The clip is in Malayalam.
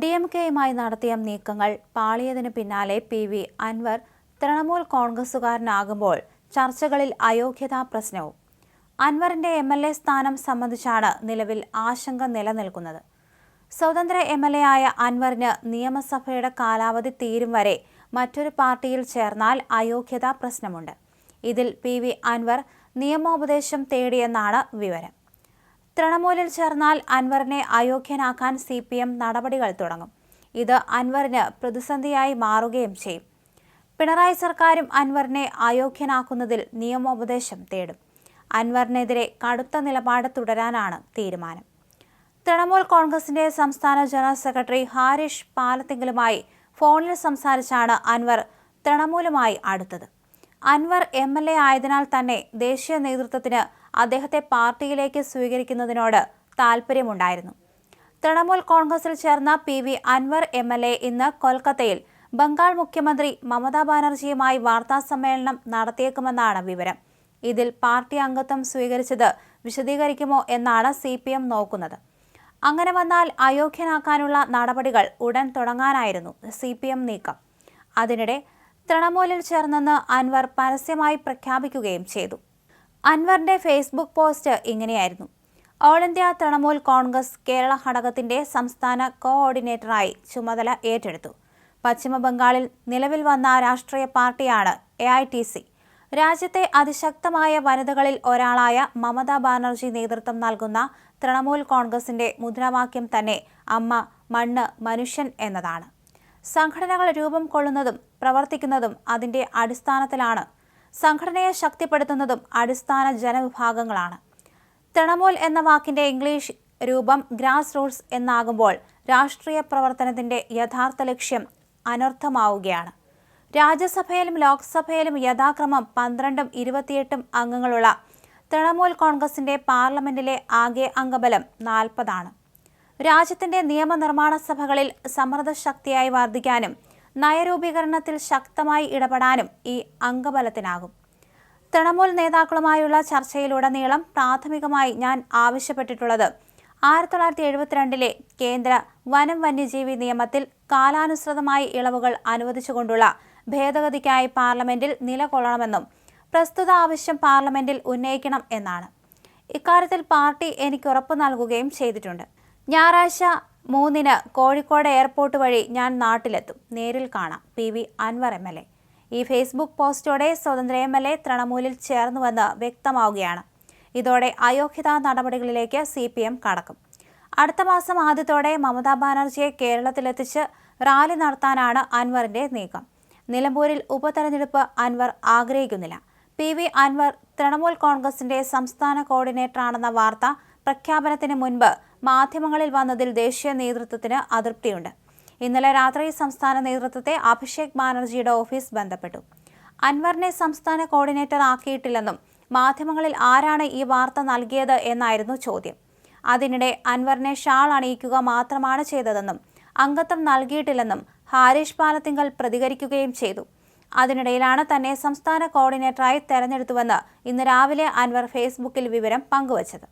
ഡി എം കെയുമായി നടത്തിയ നീക്കങ്ങൾ പാളിയതിനു പിന്നാലെ പി വി അൻവർ തൃണമൂൽ കോൺഗ്രസുകാരനാകുമ്പോൾ ചർച്ചകളിൽ അയോഗ്യതാ പ്രശ്നവും. അൻവറിന്റെ എം എൽ എ സ്ഥാനം സംബന്ധിച്ചാണ് നിലവിൽ ആശങ്ക നിലനിൽക്കുന്നത്. സ്വതന്ത്ര എം എൽ എ ആയ അൻവറിന് നിയമസഭയുടെ കാലാവധി തീരും വരെ മറ്റൊരു പാർട്ടിയിൽ ചേർന്നാൽ അയോഗ്യതാ പ്രശ്നമുണ്ട്. ഇതിൽ പി വി അൻവർ നിയമോപദേശം തേടിയെന്നാണ് വിവരം. തൃണമൂലിൽ ചേർന്നാൽ അൻവറിനെ അയോഗ്യനാക്കാൻ സി പി എം നടപടികൾ തുടങ്ങും. ഇത് അൻവറിന് പ്രതിസന്ധിയായി മാറുകയും ചെയ്യും. പിണറായി സർക്കാരും അൻവറിനെ അയോഗ്യനാക്കുന്നതിൽ നിയമോപദേശം തേടും. അൻവറിനെതിരെ കടുത്ത നിലപാട് തുടരാനാണ് തീരുമാനം. തൃണമൂൽ കോൺഗ്രസിന്റെ സംസ്ഥാന ജനറൽ സെക്രട്ടറി ഹാരിഷ് പാലത്തിങ്കലുമായി ഫോണിൽ സംസാരിച്ചാണ് അൻവർ തൃണമൂലുമായി അടുത്തത്. അൻവർ എം എൽ എ ആയതിനാൽ തന്നെ ദേശീയ നേതൃത്വത്തിന് അദ്ദേഹത്തെ പാർട്ടിയിലേക്ക് സ്വീകരിക്കുന്നതിനോട് താൽപ്പര്യമുണ്ടായിരുന്നു തൃണമൂൽ കോൺഗ്രസിൽ ചേർന്ന P V Anvar M L A ഇന്ന് കൊൽക്കത്തയിൽ ബംഗാൾ മുഖ്യമന്ത്രി മമതാ ബാനർജിയുമായി വാർത്താസമ്മേളനം നടത്തിയേക്കുമെന്നാണ് വിവരം. ഇതിൽ പാർട്ടി അംഗത്വം സ്വീകരിച്ചത് വിശദീകരിക്കുമോ എന്നാണ് സി നോക്കുന്നത്. അങ്ങനെ വന്നാൽ അയോഗ്യനാക്കാനുള്ള നടപടികൾ ഉടൻ തുടങ്ങാനായിരുന്നു സി പി എം നീക്കം. അതിനിടെ തൃണമൂലിൽ ചേർന്നെന്ന് അൻവർ പരസ്യമായി പ്രഖ്യാപിക്കുകയും ചെയ്തു. അൻവറിന്റെ ഫേസ്ബുക്ക് പോസ്റ്റ് ഇങ്ങനെയായിരുന്നു. ഓൾ ഇന്ത്യ തൃണമൂൽ കോൺഗ്രസ് കേരള ഘടകത്തിന്റെ സംസ്ഥാന കോഓർഡിനേറ്ററായി ചുമതല ഏറ്റെടുത്തു. പശ്ചിമബംഗാളിൽ നിലവിൽ വന്ന രാഷ്ട്രീയ പാർട്ടിയാണ് എ ഐ ടി സി രാജ്യത്തെ അതിശക്തമായ വനിതകളിൽ ഒരാളായ മമതാ ബാനർജി നേതൃത്വം നൽകുന്ന തൃണമൂൽ കോൺഗ്രസിന്റെ മുദ്രാവാക്യം തന്നെ അമ്മ മണ്ണ് മനുഷ്യൻ എന്നതാണ്. സംഘടനകൾ രൂപം കൊള്ളുന്നതും പ്രവർത്തിക്കുന്നതും അതിന്റെ അടിസ്ഥാനത്തിലാണ് സംഘടനയെ ശക്തിപ്പെടുത്തുന്നതും അടിസ്ഥാന ജനവിഭാഗങ്ങളാണ്. തൃണമൂൽ എന്ന വാക്കിന്റെ ഇംഗ്ലീഷ് രൂപം ഗ്രാസ് റൂട്ട്സ് എന്നാകുമ്പോൾ രാഷ്ട്രീയ പ്രവർത്തനത്തിന്റെ യഥാർത്ഥ ലക്ഷ്യം അനർത്ഥമാവുകയാണ്. രാജ്യസഭയിലും ലോക്സഭയിലും യഥാക്രമം പന്ത്രണ്ടും ഇരുപത്തിയെട്ടും അംഗങ്ങളുള്ള തൃണമൂൽ കോൺഗ്രസിന്റെ പാർലമെന്റിലെ ആകെ അംഗബലം നാൽപ്പതാണ്. രാജ്യത്തിന്റെ നിയമനിർമ്മാണ സഭകളിൽ സമ്മർദ്ദശക്തിയായി വർദ്ധിക്കാനും നയരൂപീകരണത്തിൽ ശക്തമായി ഇടപെടാനും ഈ അംഗബലത്തിനാകും. തൃണമൂൽ നേതാക്കളുമായുള്ള ചർച്ചയിലുടനീളം പ്രാഥമികമായി ഞാൻ ആവശ്യപ്പെട്ടിട്ടുള്ളത് ആയിരത്തി തൊള്ളായിരത്തി എഴുപത്തിരണ്ടിലെ കേന്ദ്ര വനം വന്യജീവി നിയമത്തിൽ കാലാനുസൃതമായി ഇളവുകൾ അനുവദിച്ചുകൊണ്ടുള്ള ഭേദഗതിക്കായി പാർലമെന്റിൽ നിലകൊള്ളണമെന്നും പ്രസ്തുത ആവശ്യം പാർലമെന്റിൽ ഉന്നയിക്കണം എന്നാണ്. ഇക്കാര്യത്തിൽ പാർട്ടി എനിക്ക് ഉറപ്പു നൽകുകയും ചെയ്തിട്ടുണ്ട്. ഞായറാഴ്ച മൂന്നിന് കോഴിക്കോട് എയർപോർട്ട് വഴി ഞാൻ നാട്ടിലെത്തും. നേരിൽ കാണാം. P V Anvar M L A. ഈ ഫേസ്ബുക്ക് പോസ്റ്റോടെ സ്വതന്ത്ര എം എൽ എ തൃണമൂലിൽ ചേർന്നുവെന്ന് വ്യക്തമാവുകയാണ്. ഇതോടെ അയോഗ്യതാ നടപടികളിലേക്ക് സി പി എം കടക്കും. അടുത്ത മാസം ആദ്യത്തോടെ മമതാ ബാനർജിയെ കേരളത്തിലെത്തിച്ച് റാലി നടത്താനാണ് അൻവറിന്റെ നീക്കം. നിലമ്പൂരിൽ ഉപതെരഞ്ഞെടുപ്പ് അൻവർ ആഗ്രഹിക്കുന്നില്ല. പി വി അൻവർ തൃണമൂൽ കോൺഗ്രസിന്റെ സംസ്ഥാന കോർഡിനേറ്ററാണെന്ന വാർത്ത പ്രഖ്യാപനത്തിന് മുൻപ് മാധ്യമങ്ങളിൽ വന്നതിൽ ദേശീയ നേതൃത്വത്തിന് അതൃപ്തിയുണ്ട്. ഇന്നലെ രാത്രി സംസ്ഥാന നേതൃത്വത്തെ അഭിഷേക് ബാനർജിയുടെ ഓഫീസ് ബന്ധപ്പെട്ടു. അൻവറിനെ സംസ്ഥാന കോർഡിനേറ്റർ ആക്കിയിട്ടില്ലെന്നും മാധ്യമങ്ങളിൽ ആരാണ് ഈ വാർത്ത നൽകിയത് എന്നായിരുന്നു ചോദ്യം. അതിനിടെ അൻവറിനെ ഷാൾ അണിയിക്കുക മാത്രമാണ് ചെയ്തതെന്നും അംഗത്വം നൽകിയിട്ടില്ലെന്നും ഹാരിഷ് പാലത്തിങ്കൽ പ്രതികരിക്കുകയും ചെയ്തു. അതിനിടയിലാണ് തന്നെ സംസ്ഥാന കോർഡിനേറ്ററായി തെരഞ്ഞെടുത്തുവെന്ന് ഇന്ന് രാവിലെ അൻവർ ഫേസ്ബുക്കിൽ വിവരം പങ്കുവച്ചത്.